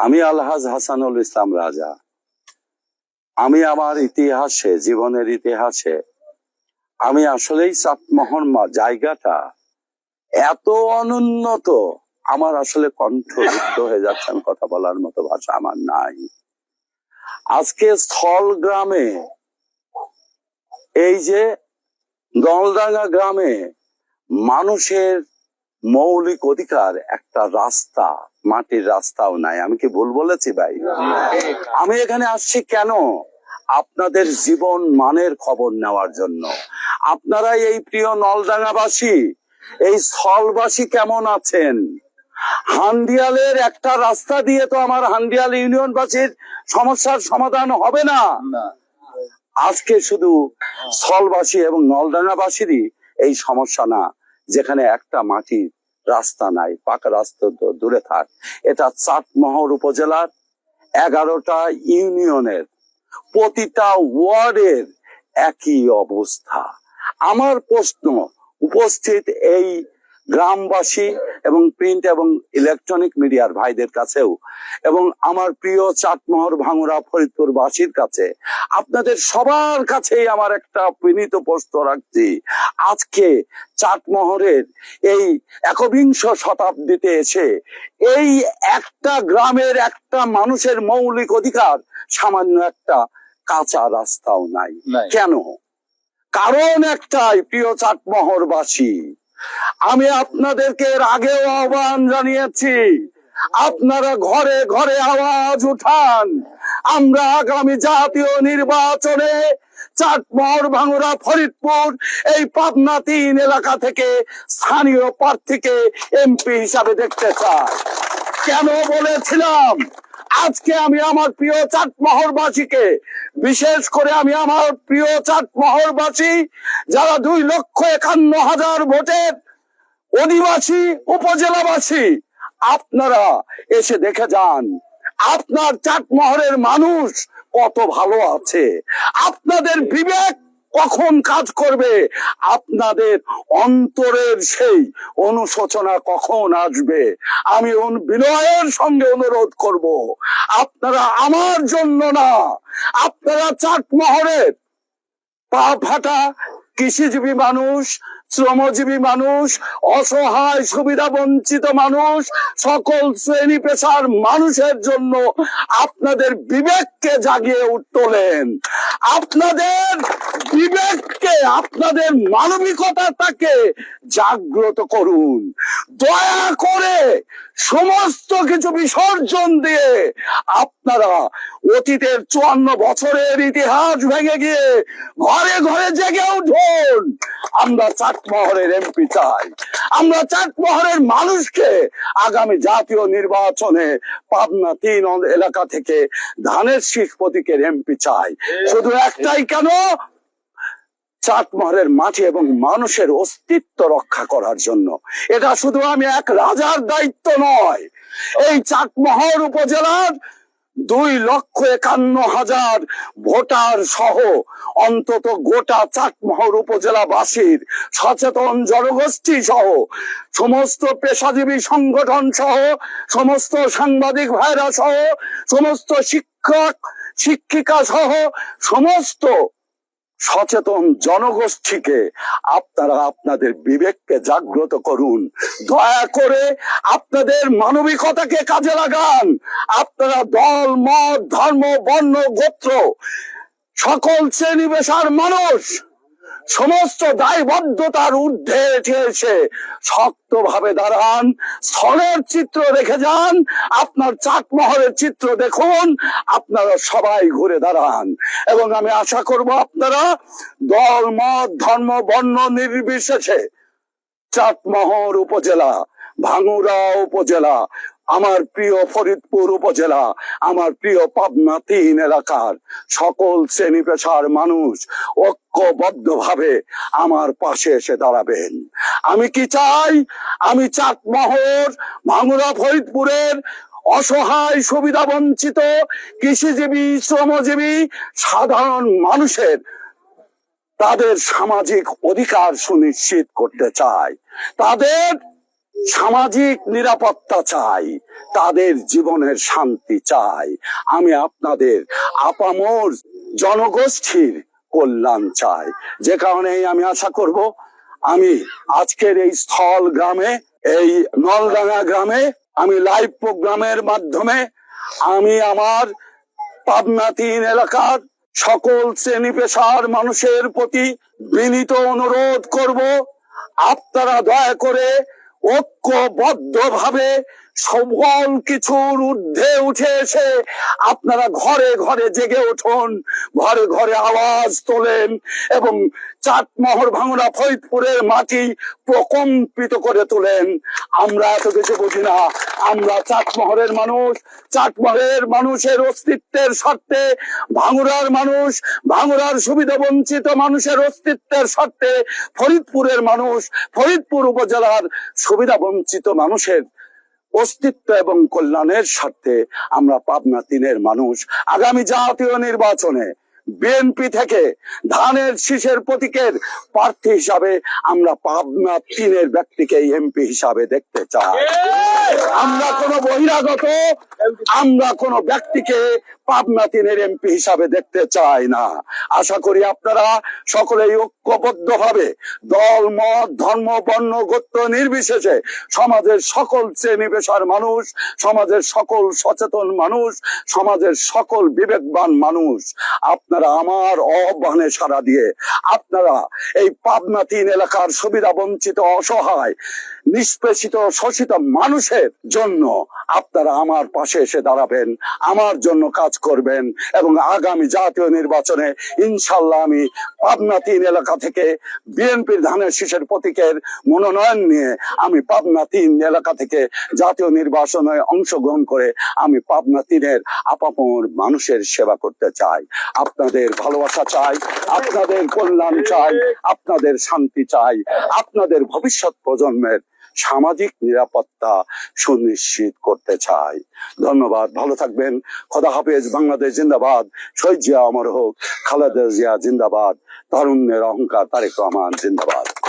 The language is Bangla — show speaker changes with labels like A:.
A: আমি আলহাজ হাসানুল ইসলাম রাজা। আমি আমার ইতিহাসে, জীবনের ইতিহাসে, আমি আসলেই চাটমোহন মা- জায়গাটা এত অনুন্নত, আমার আসলে কণ্ঠযুক্ত হয়ে যাচ্ছে আমি কথা বলার মতো ভাষা আমার নাই। আজকে স্থল গ্রামে, এই যে দলডাঙ্গা গ্রামে মানুষের মৌলিক অধিকার একটা রাস্তা মাটির রাস্তাও নাই। আমি কি ভুল বলেছি ভাই? আমি এখানে আসছি কেন? আপনাদের জীবন মানের খবর নেওয়ার জন্য। আপনারা এই প্রিয় নলডাঙ্গাবাসী এই স্থলবাসী কেমন আছেন? হান্ডিয়ালের একটা রাস্তা দিয়ে তো আমার হান্ডিয়াল ইউনিয়নবাসীর সমস্যার সমাধান হবে না। আজকে শুধু স্থলবাসী এবং নলডাঙ্গাবাসীরই এই সমস্যা না যেখানে একটা মাটির রাস্তা নাই, পাকা রাস্তা দূরে থাক। এটা চাটমহর উপজেলার এগারোটা ইউনিয়নের, প্রতিটা ওয়ার্ডের একই অবস্থা। আমার প্রশ্ন, উপস্থিত এই গ্রামবাসী এবং প্রিন্ট এবং ইলেকট্রনিক মিডিয়ার ভাইদের কাছেও। এবং আমার প্রিয় চাটমোহর ভাঙুরা ফরিদপুর বাসীর কাছে আপনাদের সবার কাছেই আমার একটা বিনীত প্রশ্ন রাখছি। আজকে চাটমোহরের এই একবিংশ শতাব্দীতে এসে এই একটা গ্রামের একটা মানুষের মৌলিক অধিকার সামান্য একটা কাঁচা রাস্তাও নাই।
B: নাই।
A: কেন? কারণ একটাই প্রিয় চাটমোহরবাসী আমি আপনাদেরকে আগেও আহ্বান জানিয়েছি। আপনারা ঘরে ঘরে আওয়াজ উঠান। আমরা আগামী জাতীয় নির্বাচনে চাটমোহর ভাঙুরা ফরিদপুর এই পাবনা তিন এলাকা থেকে স্থানীয় প্রার্থীকে এমপি হিসাবে দেখতে চাই। কেন বলেছিলাম? আজকে আমি আমার প্রিয় চাটমোহরবাসীকে, বিশেষ করে আমি আমার প্রিয় চাটমোহরবাসী, যারা দুই লক্ষ একান্ন হাজার ভোটের অধিবাসী, উপজেলাবাসী, আপনারা এসে দেখে যান, আপনার চাটমোহরের মানুষ কত ভালো আছে। আপনাদের বিবেক কখন কাজ করবে? আপনাদের অন্তরের সেই অনুশোচনা কখন আসবে? আমি বিনয়ের সঙ্গে অনুরোধ করব। আপনারা আমার জন্য না, আপনারা চাটমহরের পা ফাটা কৃষিজীবী মানুষ শ্রমজীবী মানুষ, অসহায়, সুবিধা বঞ্চিত মানুষ, সকল শ্রেণি পেশার মানুষের জন্য আপনাদের বিবেককে জাগিয়ে উঠতলেন আপনাদের বিবেককে, আপনাদের মানবিকতাটাকে জাগ্রত করুন। দয়া করে সমস্ত কিছু বিসর্জন দিয়ে আপনারা অতীতের চুয়ান্ন বছরের ইতিহাস ভেঙে গিয়ে ঘরে ঘরে জেগে উঠুন। আমরা চাটমোহরের এমপি চাই। আমরা চাটমহরের মানুষকে আগামী জাতীয় নির্বাচনে পাবনা তিন এলাকা থেকে ধানের শীষ প্রতীকের এমপি চাই। শুধু একটাই কেন? চাটমোহরের মাটি এবং মানুষের অস্তিত্ব রক্ষা করার জন্য। এটা শুধু আমি এক রাজার দায়িত্ব নয়। এই চাটমোহর উপজেলার দুই লক্ষ একান্ন হাজার ভোটার সহ অন্তত গোটা চাটমোহর উপজেলাবাসীর সচেতন জনগোষ্ঠী সহ, সমস্ত পেশাজীবী সংগঠন সহ, সমস্ত সাংবাদিক ভাইরা সহ, সমস্ত শিক্ষক, শিক্ষিকা সহ, সমস্ত সচেতন জনগোষ্ঠীকে আপনারা আপনাদের বিবেককে জাগ্রত করুন। দয়া করে আপনাদের মানবিকতাকে কাজে লাগান। আপনারা দল, মত, ধর্ম, বর্ণ, গোত্র, সকল শ্রেণি পেশার মানুষ সমস্ত দায়বদ্ধতার ঊর্ধ্বে উঠে এসে শক্তভাবে দাঁড়ান, স্থলের চিত্র রেখে যান, আপনার চাটমহলের চিত্র দেখুন, আপনারা সবাই ঘুরে দাঁড়ান। এবং আমি আশা করব আপনারা দল, মত, ধর্ম, বর্ণ নির্বিশেষে চাটমোহর উপজেলা, ভাঙুরা উপজেলা আমার প্রিয় ফরিদপুর উপজেলা, আমার প্রিয় পাবনা তিন এলাকার সকল শ্রেণি পেশার মানুষ ঐক্যবদ্ধ ভাবে আমার পাশে এসে দাঁড়াবেন। আমি কি চাই? আমি চাটমোহর ভাঙুরা ফরিদপুরের অসহায় সুবিধা বঞ্চিত কৃষিজীবী, শ্রমজীবী, সাধারণ মানুষের তাদের সামাজিক অধিকার সুনিশ্চিত করতে চাই। তাদের সামাজিক নিরাপত্তা চাই, তাদের জীবনের শান্তি চাই। আমি আপনাদের আপামর জনগোষ্ঠীর কল্যাণ চাই। যে কারণেই আমি আশা করব, আমি আজকের এই স্থল গ্রামে, এই নলডাঙ্গা গ্রামে, আমি লাইভ প্রোগ্রামের মাধ্যমে, আমি আমার পাবনা তিন এলাকার সকল শ্রেণি পেশার মানুষের প্রতি বিনীত অনুরোধ করব, আপনারা দয়া করে ঐক্যবদ্ধ ভাবে সকল কিছুর ঊর্ধ্বে উঠে এসে আপনারা ঘরে ঘরে জেগে উঠুন, ঘরে ঘরে আওয়াজ তোলেন এবং চাটমহর ভাঙরা ফরিদপুরের মাটি প্রকম্পিত করে তোলেন। আমরা এত কিছু বুঝি না। আমরা চাটমোহরের মানুষ চাটমোহরের মানুষের অস্তিত্বের স্বার্থে ভাঙুরার মানুষ, ভাঙুরার সুবিধা বঞ্চিত মানুষের অস্তিত্বের স্বার্থে ফরিদপুরের মানুষ, ফরিদপুর উপজেলার সুবিধা বঞ্চিত মানুষের অস্তিত্ব এবং কল্যাণের স্বার্থে আমরা পাবনা তিনের মানুষ। আগামী জাতীয় নির্বাচনে বিএনপি থেকে ধানের শীষের প্রতীকের প্রার্থী হিসাবে আমরা পাবনা তিনের ব্যক্তিকে এমপি হিসাবে দেখতে চাই। আমরা কোনো বহিরাগত আমরা কোনো ব্যক্তিকে পাবনা তিনের এমপি হিসাবে দেখতে চাই না। আশা করি আপনারা সকলেই ঐক্যবদ্ধ ভাবে দল মত ধর্ম বর্ণ গোত্র নির্বিশেষে সমাজের সকল শ্রেণি পেশার মানুষ সমাজের সকল সচেতন মানুষ সমাজের সকল বিবেকবান মানুষ আপনারা আমার আহ্বানে সাড়া দিয়ে আপনারা এই পাবনা তিন এলাকার সুবিধা বঞ্চিত, অসহায়, নিষ্পেষিত, শোষিত মানুষের জন্য আপনারা আমার পাশে এসে দাঁড়াবেন, আমার জন্য কাজ করবেন এবং আগামী জাতীয় নির্বাচনে ইনশাল্লাহ আমি পাবনা তিন এলাকা থেকে বিএনপির ধানের শীষের প্রতীকের মনোনয়ন নিয়ে আমি পাবনা তিন এলাকা থেকে জাতীয় নির্বাচনে অংশগ্রহণ করে আমি পাবনা তিনের আপামর মানুষের সেবা করতে চাই। আপনাদের ভালোবাসা চাই, আপনাদের কল্যাণ চাই, আপনাদের শান্তি চাই, আপনাদের ভবিষ্যৎ প্রজন্মের সামাজিক নিরাপত্তা সুনিশ্চিত করতে চাই। ধন্যবাদ, ভালো থাকবেন। খোদা হাফেজ, বাংলাদেশ জিন্দাবাদ। শহীদ জিয়া অমর হোক, খালেদা জিয়া জিন্দাবাদ। তারুণ্যের অহংকার তারেক রহমান জিন্দাবাদ।